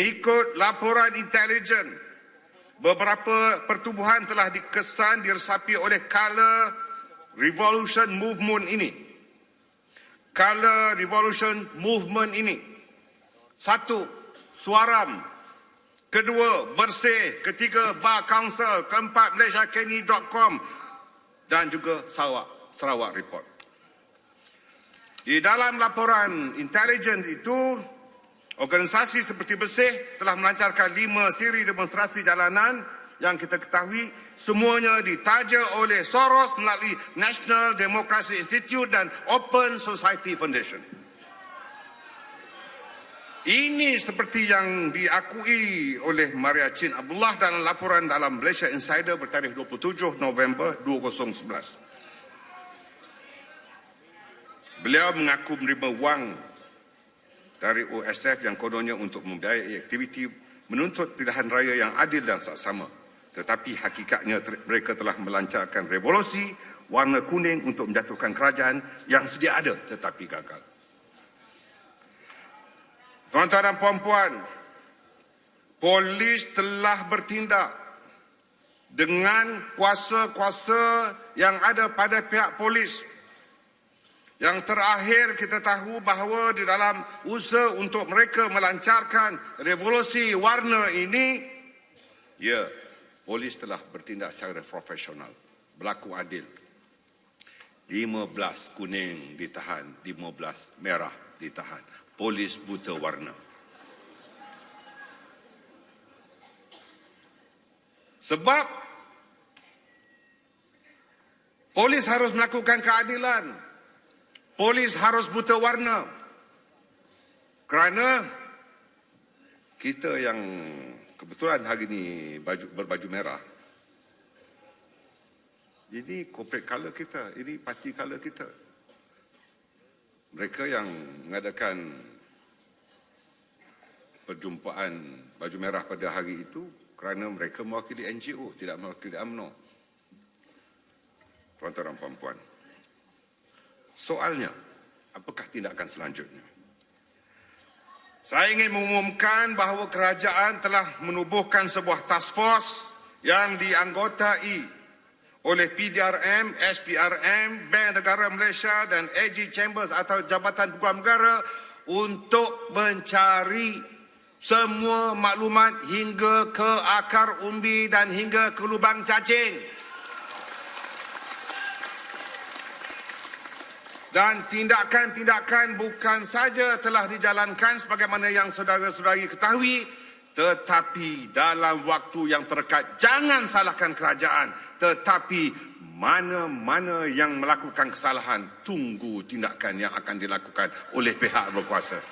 Mengikut laporan intelijen, beberapa pertubuhan telah dikesan diresapi oleh Color Revolution Movement ini. Color Revolution Movement ini. Satu, Suaram. Kedua, Bersih. Ketiga, Bar Council. Keempat, MalaysiaKenny.com. Dan juga Sarawak, Sarawak Report. Di dalam laporan intelijen itu, organisasi seperti Bersih telah melancarkan lima siri demonstrasi jalanan yang kita ketahui semuanya ditaja oleh Soros melalui National Democracy Institute dan Open Society Foundation. Ini seperti yang diakui oleh Maria Chin Abdullah dalam laporan dalam Malaysia Insider bertarikh 27 November 2011. Beliau mengaku menerima wang dari OSF yang kononnya untuk membiayai aktiviti menuntut pilihan raya yang adil dan saksama. Tetapi hakikatnya mereka telah melancarkan revolusi warna kuning untuk menjatuhkan kerajaan yang sedia ada tetapi gagal. Tuan-tuan dan puan-puan, polis telah bertindak dengan kuasa-kuasa yang ada pada pihak polis. Yang terakhir kita tahu bahawa di dalam usaha untuk mereka melancarkan revolusi warna ini, ya, polis telah bertindak secara profesional, berlaku adil. 15 kuning ditahan, 15 merah ditahan. Polis buta warna. Sebab polis harus melakukan keadilan. Polis harus buta warna. Kerana kita yang kebetulan hari ini baju, berbaju merah. Ini corporate color kita, ini parti color kita. Mereka yang mengadakan perjumpaan baju merah pada hari itu kerana mereka mewakili NGO, tidak mewakili UMNO. Tuan-tuan dan puan-puan. Soalnya, apakah tindakan selanjutnya? Saya ingin mengumumkan bahawa kerajaan telah menubuhkan sebuah task force yang dianggotai oleh PDRM, SPRM, Bank Negara Malaysia dan AG Chambers atau Jabatan Peguam Negara untuk mencari semua maklumat hingga ke akar umbi dan hingga ke lubang cacing. Dan tindakan-tindakan bukan saja telah dijalankan sebagaimana yang saudara-saudari ketahui, tetapi dalam waktu yang terdekat jangan salahkan kerajaan, tetapi mana-mana yang melakukan kesalahan tunggu tindakan yang akan dilakukan oleh pihak berkuasa.